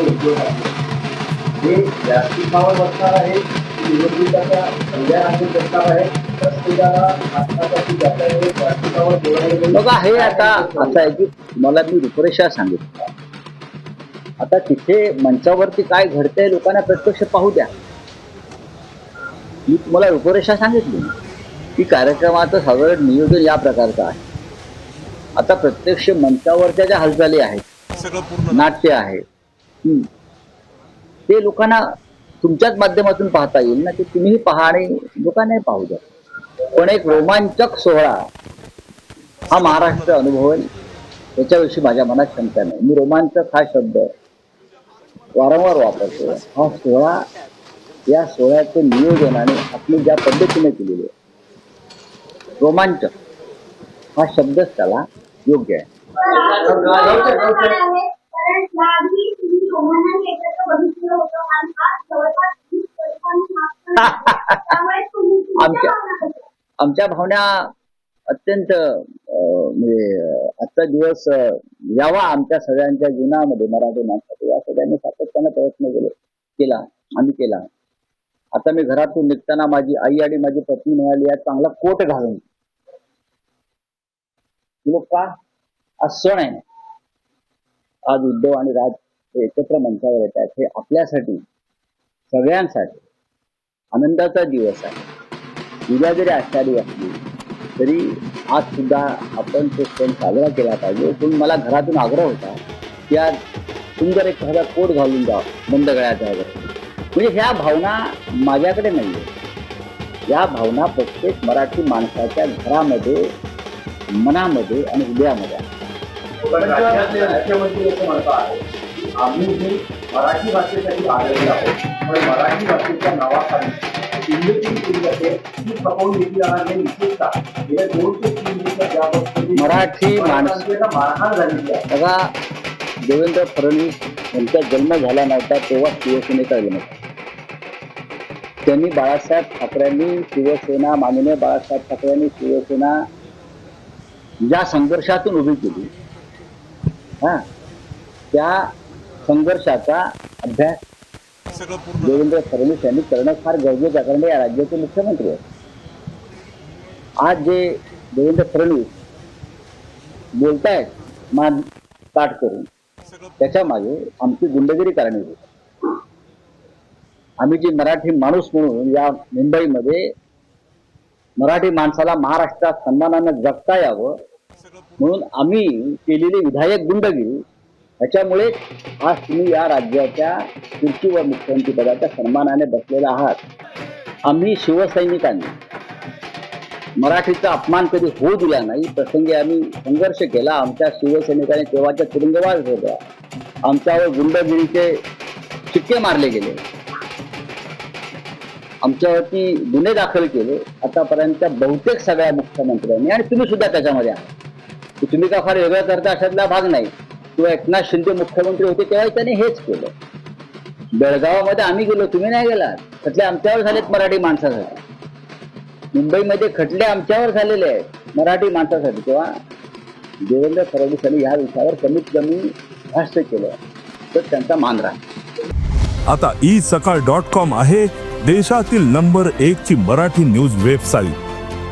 उद्योग आहे हे बसणार आहे निवडणुकाच्या बसणार आहे बघा हे आता असं आहे की तुम्हाला मी रूपरेषा सांगितलं. आता तिथे मंचावरती काय घडतंय लोकांना प्रत्यक्ष पाहू द्या. मी तुम्हाला रूपरेषा सांगितली. की कार्यक्रमाचं सगळं नियोजन या प्रकारचं आहे. आता प्रत्यक्ष मंचावरच्या ज्या हालचाली आहेत सगळं पूर्ण. नाट्य आहे. ते लोकांना तुमच्याच माध्यमातून पाहता येईल ना ते तुम्हीही पहा आणि लोकांनाही पाहू द्या. पण एक रोमांचक सोहळा हा महाराष्ट्र अनुभवेल याच्याविषयी माझ्या मनात शंका नाही. मी रोमांचक हा शब्द वारंवार वापरतो. हा सोहळा या सोहळ्याचं नियोजन आणि आपली ज्या पद्धतीने केलेली आहे रोमांचक. हा शब्दच त्याला योग्य आहे. आमच्या आमच्या भावना अत्यंत म्हणजे आजचा दिवस यावा आमच्या सगळ्यांच्या जीवनामध्ये मराठी माणसासाठी या सगळ्यांनी सातत्याने प्रयत्न केले केला आम्ही केला. आता मी घरातून निघताना माझी आई आणि माझी पत्नी म्हणाली यात चांगला कोट घालून लोक का हा सण आहे. आज उद्धव आणि राज हे एकत्र मंचावर येत आहेत. हे आपल्यासाठी सगळ्यांसाठी आनंदाचा दिवस आहे. उद्या जरी आषाढी असली तरी आज सुद्धा आपण तो सण साजरा केला पाहिजे. पण मला घरातून आग्रह होता की आज सुंदर एक एखादा कोट घालून जा बंद गळ्याचा वगैरे. म्हणजे ह्या भावना माझ्याकडे नाही आहे या भावना प्रत्येक मराठी माणसाच्या घरामध्ये मनामध्ये आणि हृदयामध्ये आहे. पण राज्यातले मुख्यमंत्री असं म्हणतात की आम्ही हे मराठी भाषेसाठी आलेले आहोत. पण मराठी भाषेच्या नावाखाली ही मराठी बघा देवेंद्र फडणवीस यांचा जन्म झाला नव्हता तेव्हा शिवसेनेचा जन्म. त्यांनी बाळासाहेब ठाकरेंनी शिवसेना माननीय बाळासाहेब ठाकरेंनी शिवसेना ज्या संघर्षातून उभी केली हा त्या संघर्षाचा अभ्यास देवेंद्र फडणवीस यांनी करणं फार गरजेचं आहे कारण या राज्याचे मुख्यमंत्री आहेत. आज जे देवेंद्र फडणवीस बोलतायत मान ताट करून त्याच्यामागे आमची गुंडगिरी कारणीभूत होती आम्ही जी मराठी माणूस म्हणून या मुंबईमध्ये मराठी माणसाला महाराष्ट्रात सन्मानानं जगता यावं म्हणून आम्ही केलेली विधायक गुंडगिरी त्याच्यामुळे आज तुम्ही या राज्याच्या खुर्चीवर मुख्यमंत्री पदाच्या सन्मानाने बसलेला आहात. आम्ही शिवसैनिकांनी मराठीचा अपमान कधी होऊ दिला नाही प्रसंगी आम्ही संघर्ष केला. आमच्या शिवसैनिकांनी तेव्हाच्या तुरुंगवास होत्या आमच्यावर गुंडगिरीचे शिक्के मारले गेले. आमच्यावरती गुन्हे दाखल केले. आतापर्यंत बहुतेक सगळ्या मुख्यमंत्र्यांनी आणि तुम्ही सुद्धा त्याच्यामध्ये आहात. तुम्ही का फार वेगळं करता अशातला भाग नाही? किंवा एकनाथ शिंदे मुख्यमंत्री होते तेव्हा त्यांनी हेच केलं. बेळगावामध्ये आम्ही गेलो तुम्ही नाही गेलात. खटले आमच्यावर झालेत मराठी माणसासाठी. मुंबईमध्ये खटले आमच्यावर झालेले आहेत मराठी माणसासाठी. तेव्हा देवेंद्र फडणवीस यांनी या विषयावर कमीत कमी भाष्य केलं. तर त्यांचा मान राहील. आता ई सकाळ डॉट कॉम आहे देशातील नंबर एक ची मराठी न्यूज वेबसाईट.